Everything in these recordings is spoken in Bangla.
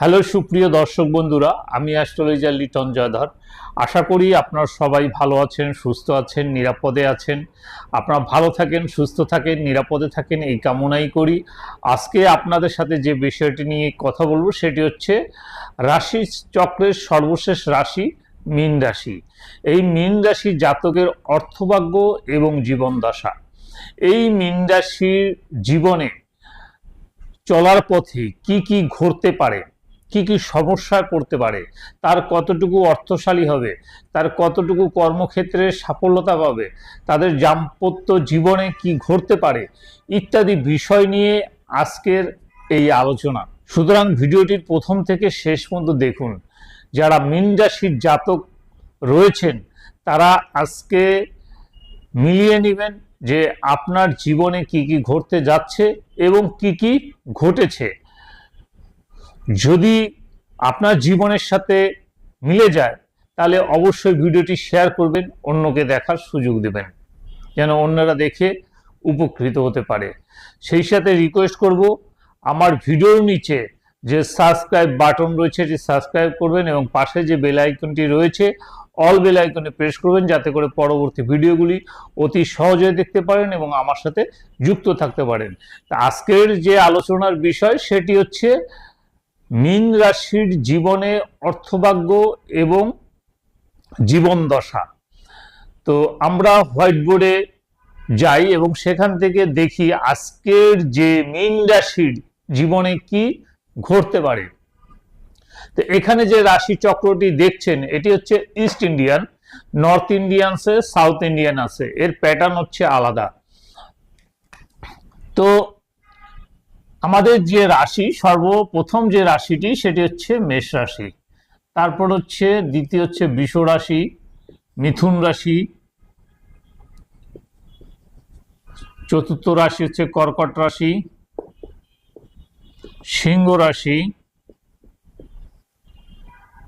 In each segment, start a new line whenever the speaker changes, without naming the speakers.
হ্যালো সুপ্রিয় দর্শক বন্ধুরা আমি অ্যাস্ট্রোলজার লিটন জয়ধর আশা করি আপনারা সবাই ভালো আছেন সুস্থ আছেন নিরাপদে আছেন আপনারা ভালো থাকেন সুস্থ থাকেন নিরাপদে থাকেন এই কামনাই করি আজকে আপনাদের সাথে যে বিষয়টি নিয়ে কথা বলবো সেটি হচ্ছে রাশি চক্রের সর্বশেষ রাশি মীন রাশি এই মীন রাশি জাতকের অর্থভাগ্য এবং জীবন দশা এই মীন রাশির জীবনে চলার পথে কি কি ঘটতে পারে কি কি সমস্যা করতে পারে তার কতটুকু অর্থশালী হবে তার কতটুকু কর্মক্ষেত্রে সাফল্যতা পাবে তাদের দাম্পত্য জীবনে কি ঘটতে পারে ইত্যাদি বিষয় নিয়ে আজকের এই আলোচনা সুতরাং ভিডিওটির প্রথম থেকে শেষ পর্যন্ত দেখুন যারা মিন জাতক রয়েছেন তারা আজকে মিলিয়ে নেবেন যে আপনার জীবনে কি কি ঘটতে যাচ্ছে এবং কি কি ঘটেছে যদি আপনার জীবনের সাথে মিলে যায় তাহলে অবশ্যই ভিডিওটি শেয়ার করবেন অন্যকে দেখার সুযোগ দেবেন যেন অন্যরা দেখে উপকৃত হতে পারে সেই সাথে রিকোয়েস্ট করব আমার ভিডিওর নিচে যে সাবস্ক্রাইব বাটন রয়েছে এটি সাবস্ক্রাইব করবেন এবং পাশে যে বেল আইকনটি রয়েছে অল বেল আইকনে প্রেস করবেন যাতে করে পরবর্তী ভিডিওগুলি অতি সহজে দেখতে পারেন এবং আমার সাথে যুক্ত থাকতে পারেন তা আজকের যে আলোচনার বিষয় সেটি হচ্ছে মিন রাশির জীবনে অর্থভাগ্য এবং জীবন দশা তো আমরা হোয়াইট বোর্ডে যাই এবং সেখান থেকে দেখি আজকের যে মিন রাশির জীবনে কি ঘটতে পারে তো এখানে যে রাশি চক্রটি দেখছেন এটি হচ্ছে east Indian north Indian south Indian আছে এর প্যাটার্ন হচ্ছে আলাদা তো আমাদের যে রাশি সর্বপ্রথম যে রাশিটি সেটি হচ্ছে মেষ রাশি তারপর হচ্ছে দ্বিতীয় হচ্ছে বিষ রাশি মিথুন রাশি চতুর্থ রাশি হচ্ছে কর্কট রাশি সিংহ রাশি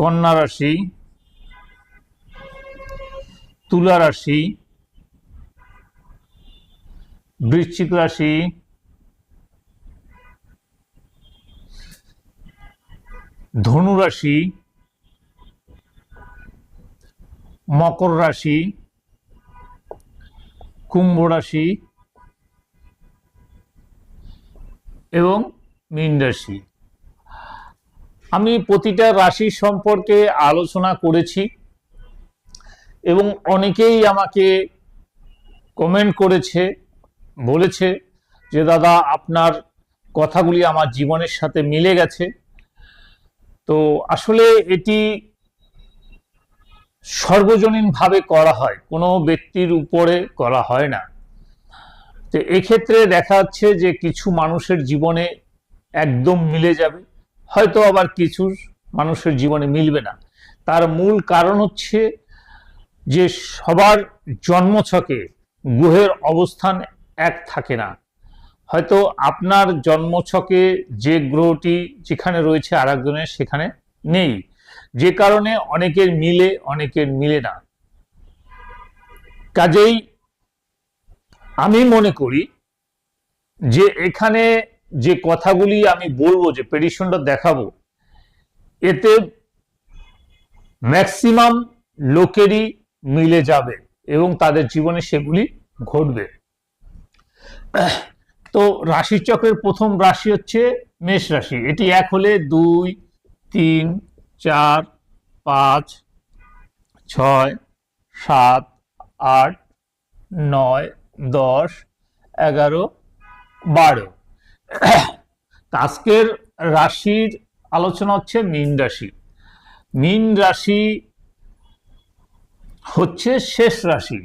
কন্যা রাশি তুলা রাশি বৃশ্চিক রাশি ধনুরাশি মকর রাশি কুম্ভ রাশি এবং মীন রাশি আমি প্রতিটা রাশি সম্পর্কে আলোচনা করেছি এবং অনেকেই আমাকে কমেন্ট করেছে বলেছে যে দাদা আপনার কথাগুলি আমার জীবনের সাথে মিলে গেছে তো আসলে এটি সর্বজনীনভাবে করা হয় কোনো ব্যক্তির উপরে করা হয় না তো এক্ষেত্রে দেখা যাচ্ছে যে কিছু মানুষের জীবনে একদম মিলে যাবে হয়তো আবার কিছু মানুষের জীবনে মিলবে না তার মূল কারণ হচ্ছে যে সবার জন্মছকে গ্রহের অবস্থান এক থাকে না হয়তো আপনার জন্মছকে যে গ্রহটি যেখানে রয়েছে আর সেখানে নেই যে কারণে অনেকের মিলে অনেকের মিলে না কাজেই আমি মনে করি যে এখানে যে কথাগুলি আমি বলবো যে পেডিশনটা দেখাবো এতে ম্যাক্সিমাম লোকেরই মিলে যাবে এবং তাদের জীবনে সেগুলি ঘটবে তো রাশিচক্রের প্রথম রাশি হচ্ছে মেষ রাশি এটি এক হলে দুই তিন চার পাঁচ ছয় সাত আট নয় দশ এগারো বারো আজকের রাশির আলোচনা হচ্ছে মীন রাশি মীন রাশি হচ্ছে শেষ রাশি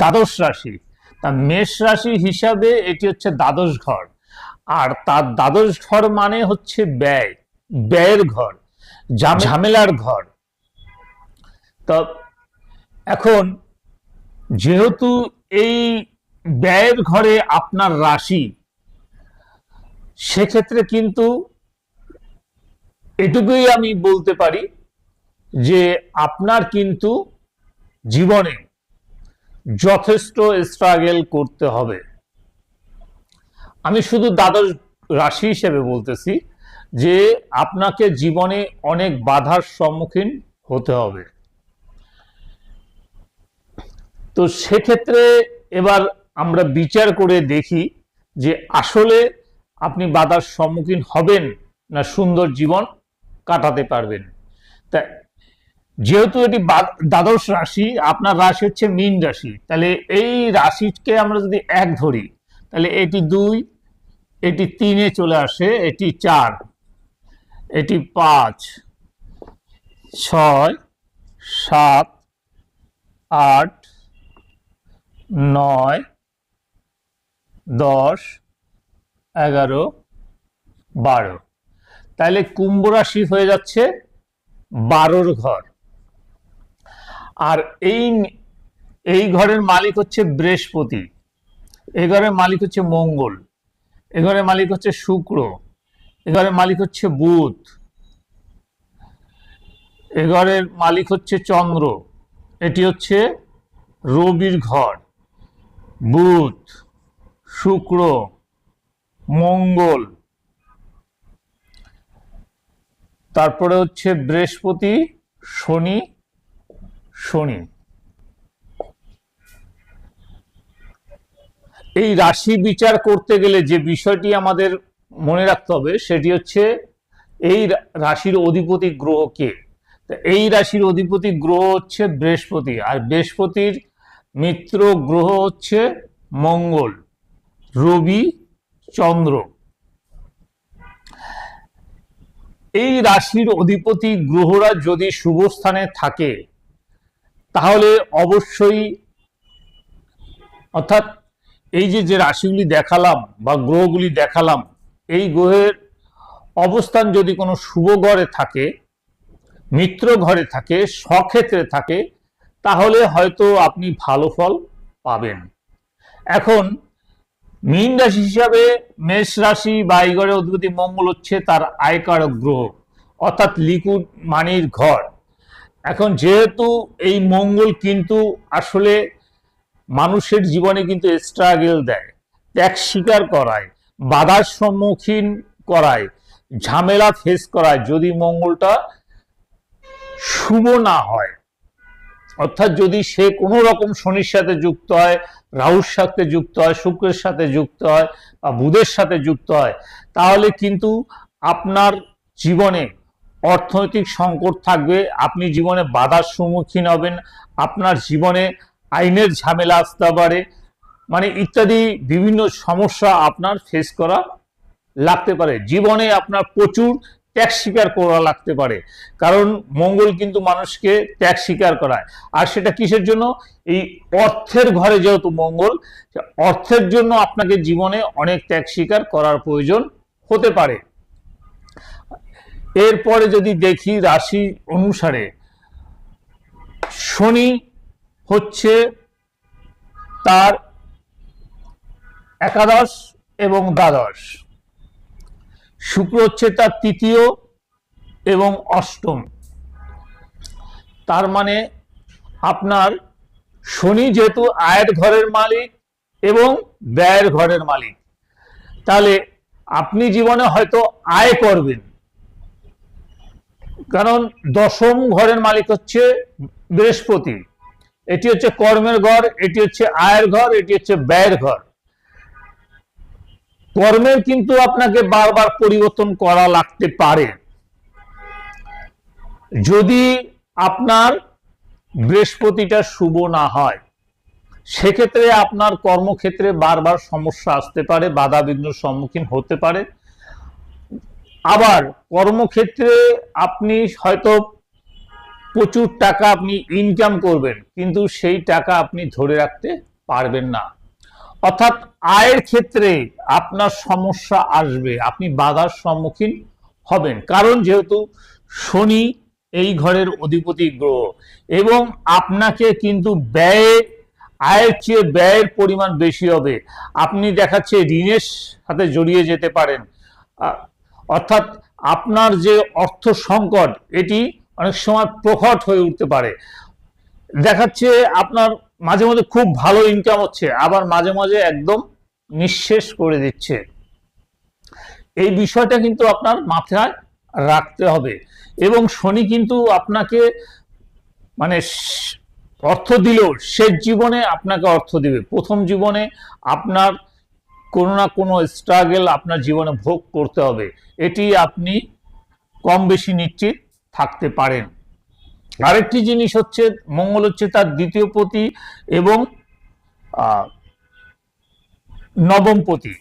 দ্বাদশ রাশি তা মেষ রাশি হিসাবে এটি হচ্ছে দ্বাদশ ঘর আর তার দ্বাদশ ঘর মানে হচ্ছে ব্যয় ব্যয়ের ঘর ঝামেলার ঘর তা এখন যেহেতু এই ব্যয়ের ঘরে আপনার রাশি সেক্ষেত্রে কিন্তু এটুকুই আমি বলতে পারি যে আপনার কিন্তু জীবনে যথেষ্ট স্ট্রাগল করতে হবে আমি শুধু দ্বাদশ রাশি হিসেবে বলতেছি যে আপনাকে জীবনে অনেক বাধার সম্মুখীন হতে হবে তো সেক্ষেত্রে এবার আমরা বিচার করে দেখি যে আসলে আপনি বাধার সম্মুখীন হবেন না সুন্দর জীবন কাটাতে পারবেন তা যেহেতু এটি দ্বাদশ রাশি আপনার রাশি হচ্ছে মিন রাশি তাহলে এই রাশিকে আমরা যদি এক ধরি তাহলে এটি দুই এটি তিনে চলে আসে এটি চার এটি পাঁচ ছয় সাত আট নয় দশ এগারো বারো তাহলে কুম্ভ রাশি হয়ে যাচ্ছে বারোর ঘর আর এই এই ঘরের মালিক হচ্ছে বৃহস্পতি এই ঘরের মালিক হচ্ছে মঙ্গল এ ঘরের মালিক হচ্ছে শুক্র এ ঘরের মালিক হচ্ছে বুধ এ ঘরের মালিক হচ্ছে চন্দ্র এটি হচ্ছে রবির ঘর বুধ শুক্র মঙ্গল তারপরে হচ্ছে বৃহস্পতি শনি শনি এই রাশি বিচার করতে গেলে যে বিষয়টি আমাদের মনে রাখতে হবে সেটি হচ্ছে এই রাশির অধিপতি গ্রহ কে এই রাশির অধিপতি গ্রহ হচ্ছে বৃহস্পতি আর বৃহস্পতির মিত্র গ্রহ হচ্ছে মঙ্গল রবি চন্দ্র এই রাশির অধিপতি গ্রহরা যদি শুভ স্থানে থাকে তাহলে অবশ্যই অর্থাৎ এই যে যে রাশিগুলি দেখালাম বা গ্রহগুলি দেখালাম এই গ্রহের অবস্থান যদি কোনো শুভ ঘরে থাকে মিত্র ঘরে থাকে স্বক্ষেত্রে থাকে তাহলে হয়তো আপনি ভালো ফল পাবেন এখন মীন রাশি হিসাবে মেষ রাশি বা এই ঘরে অধিপতি মঙ্গল হচ্ছে তার আয়কারক গ্রহ অর্থাৎ লিকুড মানির ঘর এখন যেহেতু এই মঙ্গল কিন্তু আসলে মানুষের জীবনে কিন্তু স্ট্রাগল দেয় ত্যাগ স্বীকার করায় বাধার সম্মুখীন করায় ঝামেলা ফেস করায় যদি মঙ্গলটা শুভ না হয় অর্থাৎ যদি সে কোনো রকম শনির সাথে যুক্ত হয় রাহুর সাথে যুক্ত হয় শুক্রের সাথে যুক্ত হয় বা বুধের সাথে যুক্ত হয় তাহলে কিন্তু আপনার জীবনে অর্থনৈতিক সংকট থাকবে আপনি জীবনে বাধার সম্মুখীন হবেন আপনার জীবনে আইনের ঝামেলা আসতে পারে মানে ইত্যাদি বিভিন্ন সমস্যা আপনার ফেস করা লাগতে পারে জীবনে আপনার প্রচুর ত্যাগ স্বীকার করা লাগতে পারে কারণ মঙ্গল কিন্তু মানুষকে ত্যাগ স্বীকার করায় আর সেটা কিসের জন্য এই অর্থের ঘরে যেহেতু মঙ্গল অর্থের জন্য আপনাকে জীবনে অনেক ত্যাগ স্বীকার করার প্রয়োজন হতে পারে এরপরে যদি দেখি রাশি অনুসারে শনি হচ্ছে তার একাদশ এবং দ্বাদশ শুক্র হচ্ছে তার তৃতীয় এবং অষ্টম তার মানে আপনার শনি যেহেতু আয়ের ঘরের মালিক এবং ব্যয়ের ঘরের মালিক তাহলে আপনি জীবনে হয়তো আয় করবেন কারণ দশম ঘরের মালিক হচ্ছে বৃহস্পতি এটি হচ্ছে কর্মের ঘর এটি হচ্ছে আয়ের ঘর এটি হচ্ছে ব্যয়ের ঘর কর্মের কিন্তু আপনাকে বারবার পরিবর্তন করা লাগতে পারে যদি আপনার বৃহস্পতিটা শুভ না হয় সেক্ষেত্রে আপনার কর্মক্ষেত্রে বারবার সমস্যা আসতে পারে বাধা বিঘ্ন সম্মুখীন হতে পারে আবার কর্মক্ষেত্রে আপনি হয়তো প্রচুর টাকা আপনি ইনকাম করবেন কিন্তু সেই টাকা আপনি ধরে রাখতে পারবেন না অর্থাৎ আয়ের ক্ষেত্রে আপনার সমস্যা আসবে আপনি বাধার সম্মুখীন হবেন কারণ যেহেতু শনি এই ঘরের অধিপতি গ্রহ এবং আপনাকে কিন্তু ব্যয়ে আয়ের চেয়ে ব্যয়ের পরিমাণ বেশি হবে আপনি দেখাচ্ছে ঋণের সাথে জড়িয়ে যেতে পারেন অর্থাৎ আপনার যে অর্থ সংকট এটি অনেক সময় প্রকট হয়ে উঠতে পারে দেখাচ্ছে আপনার মাঝে মাঝে খুব ভালো ইনকাম হচ্ছে আবার মাঝে মাঝে একদম নিঃশেষ করে দিচ্ছে এই বিষয়টা কিন্তু আপনার মাথায় রাখতে হবে এবং শনি কিন্তু আপনাকে মানে অর্থ দিলেও শেষ জীবনে আপনাকে অর্থ দিবে প্রথম জীবনে আপনার কোনো না কোনো স্ট্রাগেল আপনার জীবনে ভোগ করতে হবে এটি আপনি কম বেশি নিশ্চিত থাকতে পারেন আরেকটি জিনিস হচ্ছে মঙ্গল হচ্ছে তার দ্বিতীয় পতি এবং নবম পতি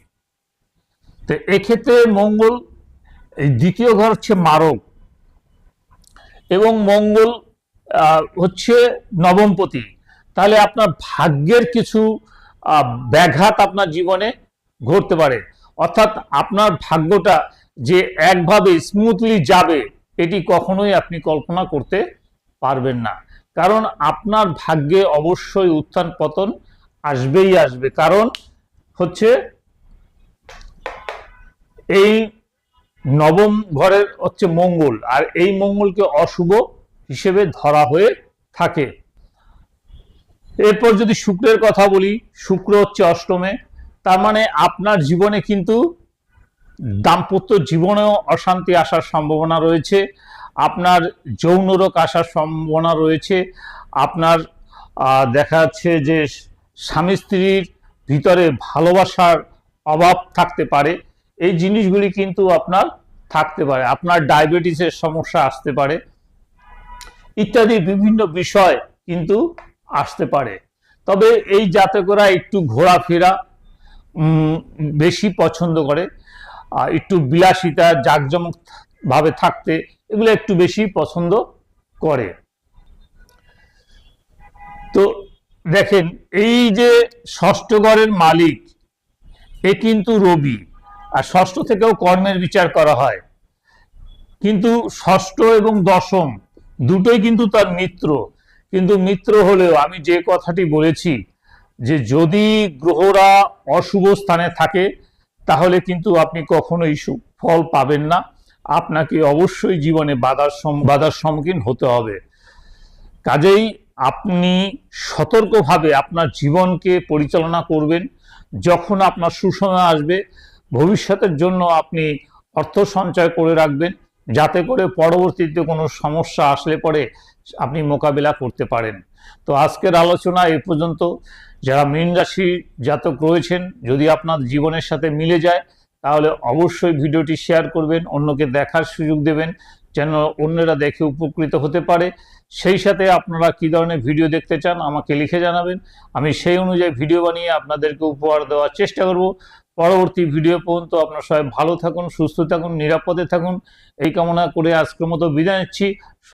তো এক্ষেত্রে মঙ্গল দ্বিতীয় ঘর হচ্ছে মারক এবং মঙ্গল হচ্ছে নবমপতি তাহলে আপনার ভাগ্যের কিছু ব্যাঘাত আপনার জীবনে ঘটতে পারে অর্থাৎ আপনার ভাগ্যটা যে একভাবে স্মুথলি যাবে এটি কখনোই আপনি কল্পনা করতে পারবেন না কারণ আপনার ভাগ্যে অবশ্যই উত্থান পতন আসবেই আসবে কারণ হচ্ছে এই নবম ঘরের হচ্ছে মঙ্গল আর এই মঙ্গলকে অশুভ হিসেবে ধরা হয়ে থাকে এরপর যদি শুক্রের কথা বলি শুক্র হচ্ছে অষ্টমে তার মানে আপনার জীবনে কিন্তু দাম্পত্য জীবনেও অশান্তি আসার সম্ভাবনা রয়েছে আপনার যৌনরোগ আসার সম্ভাবনা রয়েছে আপনার দেখা যাচ্ছে যে স্বামী স্ত্রীর ভিতরে ভালোবাসার অভাব থাকতে পারে এই জিনিসগুলি কিন্তু আপনার থাকতে পারে আপনার ডায়াবেটিসের সমস্যা আসতে পারে ইত্যাদি বিভিন্ন বিষয় কিন্তু আসতে পারে তবে এই জাতকরা একটু ঘোরাফেরা বেশি পছন্দ করে একটু বিলাসিতা জাঁকজমক ভাবে থাকতে এগুলো একটু বেশি পছন্দ করে তো দেখেন এই যে ষষ্ঠ মালিক এ কিন্তু রবি আর ষষ্ঠ থেকেও কর্মের বিচার করা হয় কিন্তু ষষ্ঠ এবং দশম দুটোই কিন্তু তার মিত্র কিন্তু মিত্র হলেও আমি যে কথাটি বলেছি যে যদি গ্রহরা অশুভ স্থানে থাকে তাহলে কিন্তু আপনি কখনোই ফল পাবেন না আপনাকে অবশ্যই জীবনে বাধার বাধার সম্মুখীন হতে হবে কাজেই আপনি সতর্কভাবে আপনার জীবনকে পরিচালনা করবেন যখন আপনার সুসময় আসবে ভবিষ্যতের জন্য আপনি অর্থ সঞ্চয় করে রাখবেন যাতে করে পরবর্তীতে কোনো সমস্যা আসলে পরে আপনি মোকাবিলা করতে পারেন তো আজকের আলোচনা এ পর্যন্ত যারা মীন রাশি জাতক রয়েছেন যদি আপনার জীবনের সাথে মিলে যায় তাহলে অবশ্যই ভিডিওটি শেয়ার করবেন অন্যকে দেখার সুযোগ দেবেন যেন অন্যরা দেখে উপকৃত হতে পারে সেই সাথে আপনারা কী ধরনের ভিডিও দেখতে চান আমাকে লিখে জানাবেন আমি সেই অনুযায়ী ভিডিও বানিয়ে আপনাদেরকে উপহার দেওয়ার চেষ্টা করব পরবর্তী ভিডিও পর্যন্ত আপনার সবাই ভালো থাকুন সুস্থ থাকুন নিরাপদে থাকুন এই কামনা করে আজকের মতো বিদায় নিচ্ছি